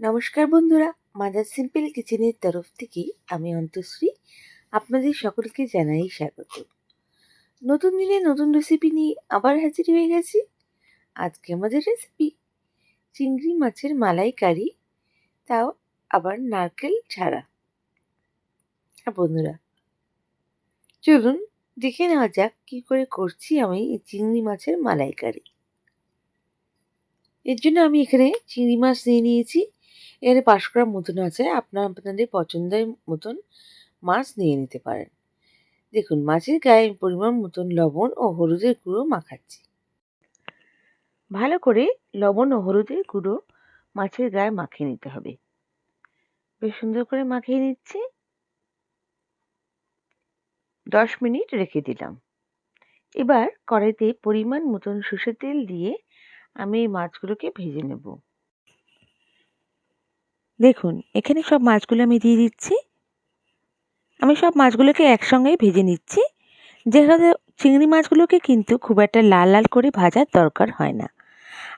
নমস্কার বন্ধুরা, mother simple কিচেনের তরফ থেকে আমি অন্তশ্রী আপনাদের সকলকে জানাই স্বাগত। নতুন দিনে নতুন রেসিপি নিয়ে আবার হাজির হয়ে গেছি। আজকে আমাদের রেসিপি চিংড়ি মাছের মালাইকারি, তাও আবার নারকেল ছাড়া। আর বন্ধুরা, চলুন দেখে নেওয়া যাক কী করে করছি আমি এই চিংড়ি মাছের মালাইকারি। এর জন্য আমি এখানে চিংড়ি মাছ নিয়ে নিয়েছি। এখানে পাঁচ গ্রাম মতন আছে, আপনার আপনাদের পছন্দের মতন মাছ নিয়ে নিতে পারেন। দেখুন, মাছের গায়ে পরিমাণ মতন লবণ ও হলুদের গুঁড়ো মাখাচ্ছি। ভালো করে লবণ ও হলুদের গুঁড়ো মাছের গায়ে মাখিয়ে নিতে হবে। বেশ সুন্দর করে মাখিয়ে নিচ্ছি। দশ মিনিট রেখে দিলাম। এবার কড়াইতে পরিমাণ মতন সর্ষের তেল দিয়ে আমি এই মাছগুলোকে ভেজে নেব। দেখুন, এখানে সব মাছগুলো আমি দিয়ে দিচ্ছি। আমি সব মাছগুলোকে একসঙ্গেই ভেজে নিচ্ছি। যেভাবে চিংড়ি মাছগুলোকে কিন্তু খুব একটা লাল লাল করে ভাজার দরকার হয় না।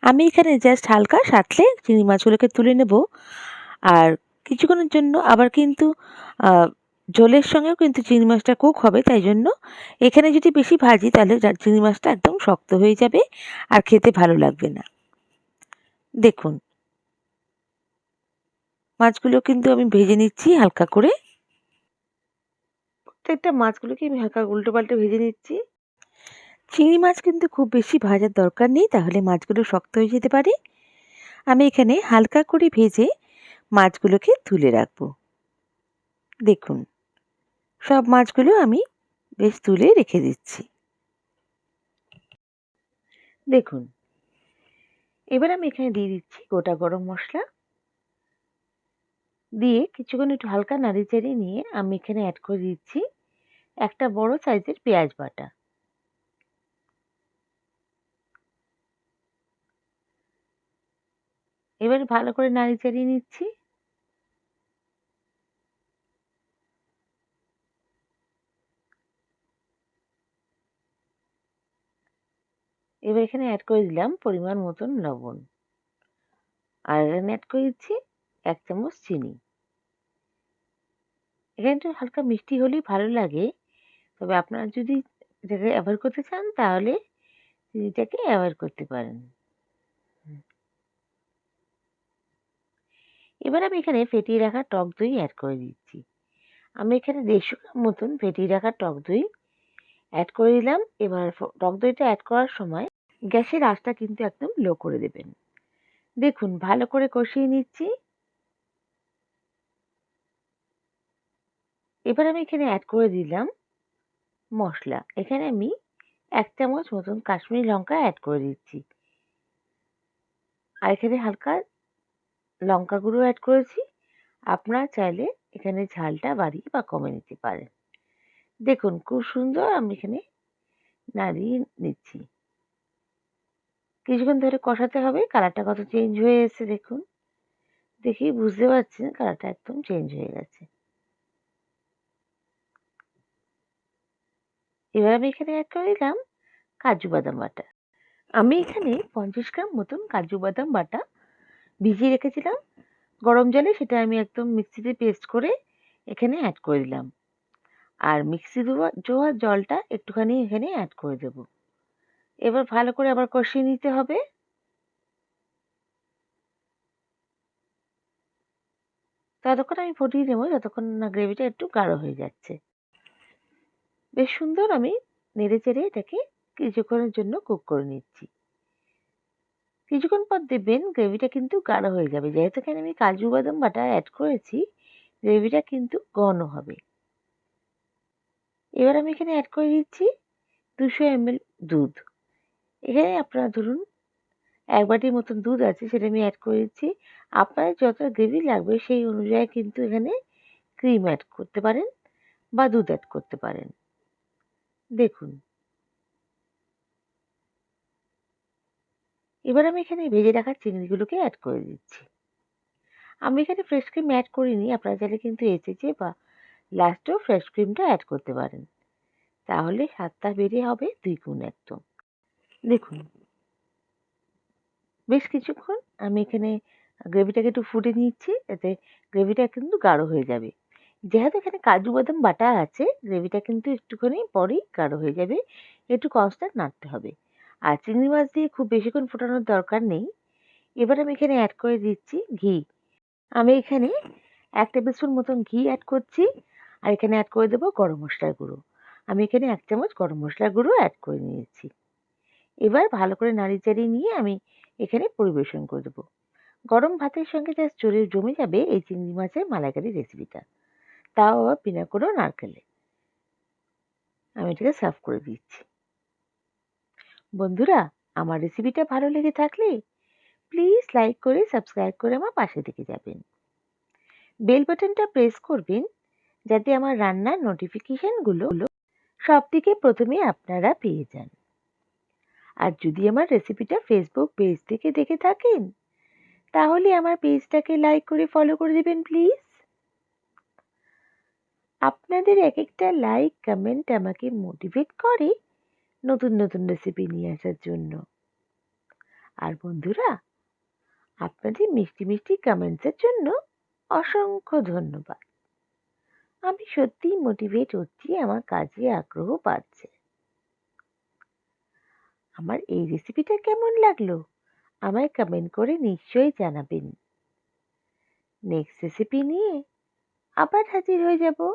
আমি এখানে জাস্ট হালকা সাতলে চিংড়ি মাছগুলোকে তুলে নেব। আর কিছুক্ষণের জন্য আবার কিন্তু জলের সঙ্গেও কিন্তু চিংড়ি মাছটা কুক হবে, তাই জন্য এখানে যদি বেশি ভাজি, তাহলে চিংড়ি মাছটা একদম শক্ত হয়ে যাবে আর খেতে ভালো লাগবে না। দেখুন মাছগুলো কিন্তু আমি ভেজে নিচ্ছি হালকা করে। প্রত্যেকটা মাছগুলোকে আমি হালকা উল্টো পাল্টে ভেজে নিচ্ছি। চিংড়ি মাছ কিন্তু খুব বেশি ভাজার দরকার নেই তাহলে মাছগুলো শক্ত হয়ে যেতে পারে। আমি এখানে হালকা করে ভেজে মাছগুলোকে তুলে রাখব। দেখুন সব মাছগুলো আমি বেশ তুলে রেখে দিচ্ছি। দেখুন এবার আমি এখানে দিয়ে দিচ্ছি গোটা গরম মশলা। দিয়ে কিছুক্ষণ একটু হালকা নাড়ি চাড়িয়ে নিয়ে আমি এখানে অ্যাড করে দিচ্ছি একটা বড় সাইজের পেঁয়াজ বাটা। এবার ভালো করে নাড়ি চাড়িয়ে নিচ্ছি। এবার এখানে অ্যাড করে দিলাম পরিমাণ মতন লবণ। আর এখানে অ্যাড করে দিচ্ছি এক চামচ চিনি। এখানে একটু হালকা মিষ্টি হলেই ভালো লাগে। তবে আপনারা যদি এটাকে অ্যাভয়েড করতে চান, তাহলে চিনিটাকে অ্যাভয়েড করতে পারেন। এবার আমি এখানে ফেটিয়ে রাখা টক দই অ্যাড করে দিচ্ছি। আমি এখানে দেড়শো গ্রাম মতন ফেটিয়ে রাখা টক দই অ্যাড করে দিলাম। এবার টক দইটা অ্যাড করার সময় গ্যাসের আঁচটা কিন্তু একদম লো করে দেবেন। দেখুন, ভালো করে কষিয়ে নিচ্ছি। এবার আমি এখানে অ্যাড করে দিলাম মশলা। এখানে আমি এক চামচ মতন কাশ্মীরি লঙ্কা অ্যাড করে দিচ্ছি। আর এখানে হালকা লঙ্কা গুঁড়ো অ্যাড করেছি। আপনারা চাইলে এখানে ঝালটা বাড়িয়ে বা কমে নিতে পারেন। দেখুন, খুব সুন্দর আমি এখানে নাড়িয়ে নিচ্ছি। কিছুক্ষণ ধরে কষাতে হবে কালারটা কত চেঞ্জ হয়ে এসেছে দেখুন। দেখি বুঝতে পারছেন কালারটা একদম চেঞ্জ হয়ে গেছে। এবার আমি এখানে অ্যাড করে দিলাম কাজু বাদাম বাটা। আমি এখানে পঞ্চাশ গ্রাম মতন কাজু বাদাম বাটা ভিজিয়ে রেখেছিলাম। গরম জলে সেটা আমি একদম মিক্সিতে পেস্ট করে এখানে অ্যাড করে দিলাম। আর মিক্সি ধোয়া জলটা একটুখানি এখানে অ্যাড করে দেব। এবার ভালো করে আবার কষিয়ে নিতে হবে। ততক্ষণ আমি ফুটিয়ে নেব, যতক্ষণ না গ্রেভিটা একটু গাঢ় হয়ে যাচ্ছে। বেশ সুন্দর আমি নেড়ে চেড়ে এটাকে কিছুক্ষণের জন্য কুক করে নিচ্ছি। কিছুক্ষণ পর দেখবেন গ্রেভিটা কিন্তু গাঢ় হয়ে যাবে। যেহেতু এখানে আমি কাজু বাদাম বাটা অ্যাড করেছি, গ্রেভিটা কিন্তু ঘন হবে। এবার আমি এখানে অ্যাড করে দিচ্ছি দুশো এমএল দুধ। এখানে আপনারা ধরুন এক বাটির মতন দুধ আছে, সেটা আমি অ্যাড করে দিচ্ছি। আপনার যত গ্রেভি লাগবে সেই অনুযায়ী কিন্তু এখানে ক্রিম অ্যাড করতে পারেন বা দুধ অ্যাড করতে পারেন। দেখুন। এবার আমি এখানে ভেজে রাখা চিংড়িগুলোকে অ্যাড করে দিচ্ছি। আমি এখানে ফ্রেশ ক্রিম অ্যাড করিনি, আপনারা চাইলে কিন্তু এসেছে বা লাস্টেও ফ্রেশ ক্রিমটা অ্যাড করতে পারেন। তাহলে স্বাদটা বেড়ে হবে দুই গুণ একদম। দেখুন। বেশ কিছুক্ষণ আমি এখানে গ্রেভিটাকে একটু ফুটে নিচ্ছি এতে গ্রেভিটা কিন্তু গাঢ় হয়ে যাবে। যেহেতু এখানে কাজু, বাদাম, বাটা আছে, গ্রেভিটা কিন্তু একটুখানি পরেই গাঢ় হয়ে যাবে। একটু কনস্ট্যান্ট নাড়তে হবে। আর চিংড়ি মাছ দিয়ে খুব বেশিক্ষণ ফোটানোর দরকার নেই। এবার আমি এখানে অ্যাড করে দিচ্ছি ঘি। আমি এখানে এক টেবিল স্পুন মতন ঘি অ্যাড করছি। আর এখানে অ্যাড করে দেবো গরম মশলার গুঁড়ো। আমি এখানে এক চামচ গরম মশলার গুঁড়ো অ্যাড করে নিয়েছি। এবার ভালো করে নাড়িয়ে চাড়িয়ে নিয়ে আমি এখানে পরিবেশন করে দেবো। গরম ভাতের সঙ্গে জাস্ট চড়ে জমে যাবে এই চিংড়ি মাছের মালাইকারি রেসিপিটা তাও আবার বিনা কোনো নারকেলে। আমি এটাকে সার্ভ করে দিচ্ছি। বন্ধুরা, আমার রেসিপিটা ভালো লেগে থাকলে প্লিজ লাইক করে, সাবস্ক্রাইব করে আমার পাশে থেকে যাবেন। বেল বাটনটা প্রেস করবেন যাতে আমার রান্নার নোটিফিকেশানগুলো সব থেকে প্রথমে আপনারা পেয়ে যান। আর যদি আমার রেসিপিটা ফেসবুক পেজ থেকে দেখে থাকেন, তাহলে আমার পেজটাকে লাইক করে ফলো করে দেবেন প্লিজ আপনাদের এক একটা লাইক কমেন্ট আমাকে মোটিভেট করে নতুন নতুন রেসিপি নিয়ে আসার জন্য। আর বন্ধুরা, আপনাদের মিষ্টি মিষ্টি কমেন্টসের জন্য অসংখ্য ধন্যবাদ। আমি সত্যিই মোটিভেট হচ্ছি, আমার কাজে আগ্রহ বাড়ছে। আমার এই রেসিপিটা কেমন লাগল? আমায় কমেন্ট করে নিশ্চয়ই জানাবেন। নেক্সট রেসিপি নিয়ে আবার হাজির হয়ে যাব।